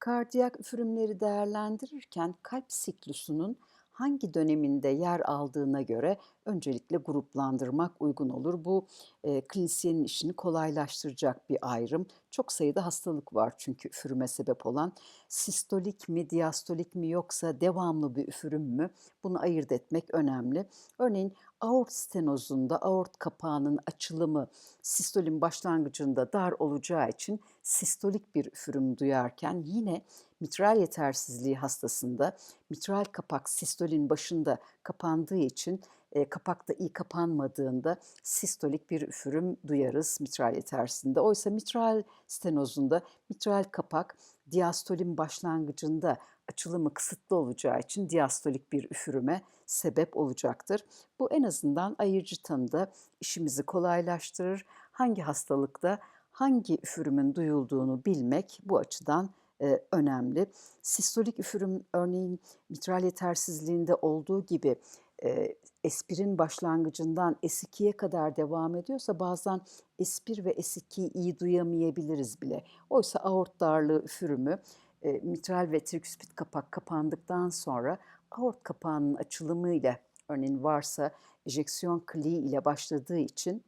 Kardiyak üfürümleri değerlendirirken kalp siklusunun hangi döneminde yer aldığına göre öncelikle gruplandırmak uygun olur. Bu e, klinisyenin işini kolaylaştıracak bir ayrım. Çok sayıda hastalık var çünkü üfürüme sebep olan. Sistolik mi, diastolik mi yoksa devamlı bir üfürüm mü? Bunu ayırt etmek önemli. Örneğin aort stenozunda aort kapağının açılımı sistolin başlangıcında dar olacağı için sistolik bir üfürüm duyarken yine mitral yetersizliği hastasında mitral kapak sistolin başında kapandığı için e, kapakta iyi kapanmadığında sistolik bir üfürüm duyarız mitral yetersizliğinde. Oysa mitral stenozunda mitral kapak diastolin başlangıcında açılımı kısıtlı olacağı için diastolik bir üfürüme sebep olacaktır. Bu en azından ayırıcı tanıda işimizi kolaylaştırır. Hangi hastalıkta hangi üfürümün duyulduğunu bilmek bu açıdan e, önemli. Sistolik üfürüm örneğin mitral yetersizliğinde olduğu gibi e, S1'in başlangıcından S2'ye kadar devam ediyorsa bazen S1 ve S2'yi iyi duyamayabiliriz bile. Oysa aort darlığı üfürümü e, mitral ve triküspit kapak kapandıktan sonra aort kapağının açılımıyla örneğin varsa ejeksiyon kliği ile başladığı için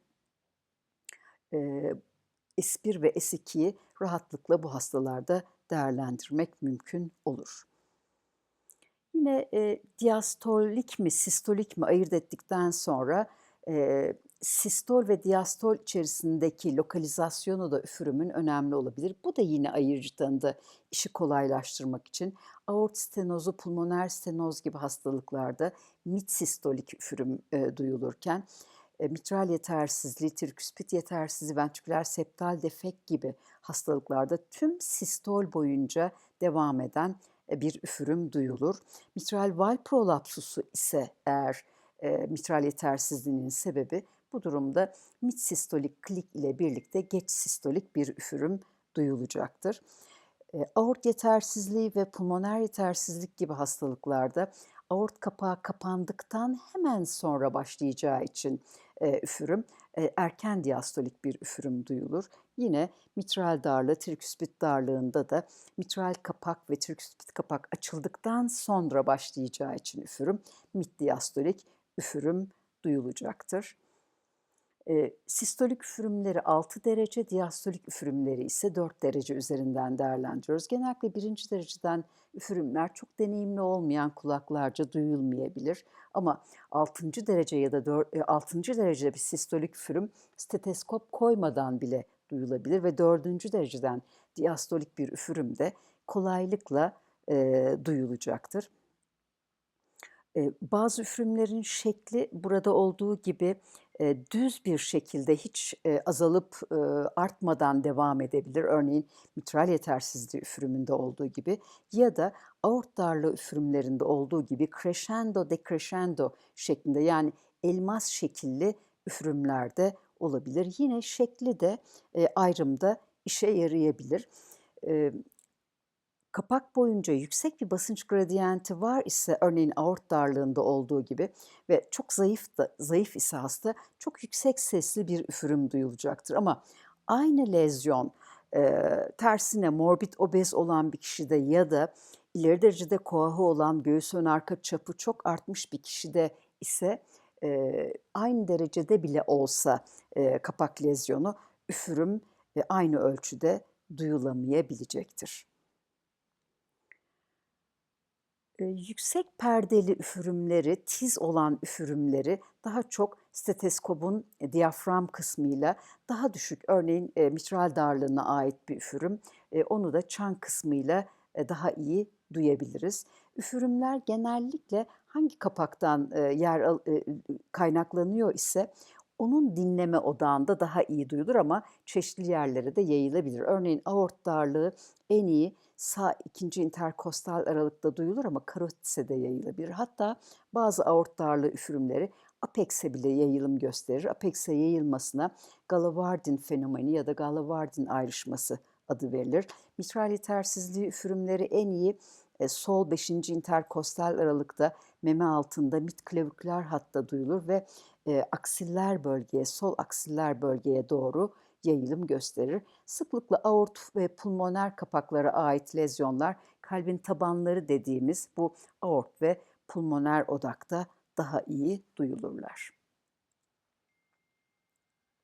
e, S1 ve S2'yi rahatlıkla bu hastalarda değerlendirmek mümkün olur. Yine e, diastolik mi, sistolik mi ayırt ettikten sonra e, sistol ve diastol içerisindeki lokalizasyonu da üfürümün önemli olabilir. Bu da yine ayırıcı tanıda işi kolaylaştırmak için aort stenozu, pulmoner stenoz gibi hastalıklarda mitsistolik üfürüm e, duyulurken e, mitral yetersizliği, triküspit yetersizliği, ventriküler septal defekt gibi hastalıklarda tüm sistol boyunca devam eden bir üfürüm duyulur. Mitral valv prolapsusu ise eğer e, mitral yetersizliğinin sebebi bu durumda mitsistolik klik ile birlikte geç sistolik bir üfürüm duyulacaktır. E, aort yetersizliği ve pulmoner yetersizlik gibi hastalıklarda aort kapağı kapandıktan hemen sonra başlayacağı için e, üfürüm e, erken diastolik bir üfürüm duyulur. Yine mitral darlığı, triküspit darlığında da mitral kapak ve triküspit kapak açıldıktan sonra başlayacağı için üfürüm mit diastolik üfürüm duyulacaktır. E, sistolik üfürümleri 6 derece, diastolik üfürümleri ise 4 derece üzerinden değerlendiriyoruz. Genellikle birinci dereceden üfürümler çok deneyimli olmayan kulaklarca duyulmayabilir. Ama 6. derece ya da 4, 6. derecede bir sistolik üfürüm steteskop koymadan bile duyulabilir ve 4. dereceden diastolik bir üfürüm de kolaylıkla e, duyulacaktır. Bazı üfürümlerin şekli burada olduğu gibi düz bir şekilde hiç azalıp artmadan devam edebilir. Örneğin mitral yetersizliği üfürümünde olduğu gibi ya da aort darlığı üfürümlerinde olduğu gibi crescendo decrescendo şeklinde yani elmas şekilli üfürümlerde olabilir. Yine şekli de ayrımda işe yarayabilir. Kapak boyunca yüksek bir basınç gradiyenti var ise örneğin aort darlığında olduğu gibi ve çok zayıf da zayıf ise hasta çok yüksek sesli bir üfürüm duyulacaktır. Ama aynı lezyon e, tersine morbid obez olan bir kişide ya da ileri derecede koahı olan göğüs ön arka çapı çok artmış bir kişide ise e, aynı derecede bile olsa e, kapak lezyonu üfürüm e, aynı ölçüde duyulamayabilecektir. E, yüksek perdeli üfürümleri, tiz olan üfürümleri daha çok steteskopun e, diyafram kısmıyla daha düşük örneğin e, mitral darlığına ait bir üfürüm e, onu da çan kısmıyla daha iyi duyabiliriz. Üfürümler genellikle hangi kapaktan yer kaynaklanıyor ise onun dinleme odağında daha iyi duyulur ama çeşitli yerlere de yayılabilir. Örneğin aort darlığı en iyi sağ ikinci interkostal aralıkta duyulur ama karotise de yayılabilir. Hatta bazı aort darlığı üfürümleri apex'e bile yayılım gösterir. Apex'e yayılmasına Galavardin fenomeni ya da Galavardin ayrışması adı verilir. Mitral yetersizliği üfürümleri en iyi e, sol 5. interkostal aralıkta meme altında midklaviküler hatta duyulur ve e, aksiller bölgeye, sol aksiller bölgeye doğru yayılım gösterir. Sıklıkla aort ve pulmoner kapaklara ait lezyonlar kalbin tabanları dediğimiz bu aort ve pulmoner odakta daha iyi duyulurlar.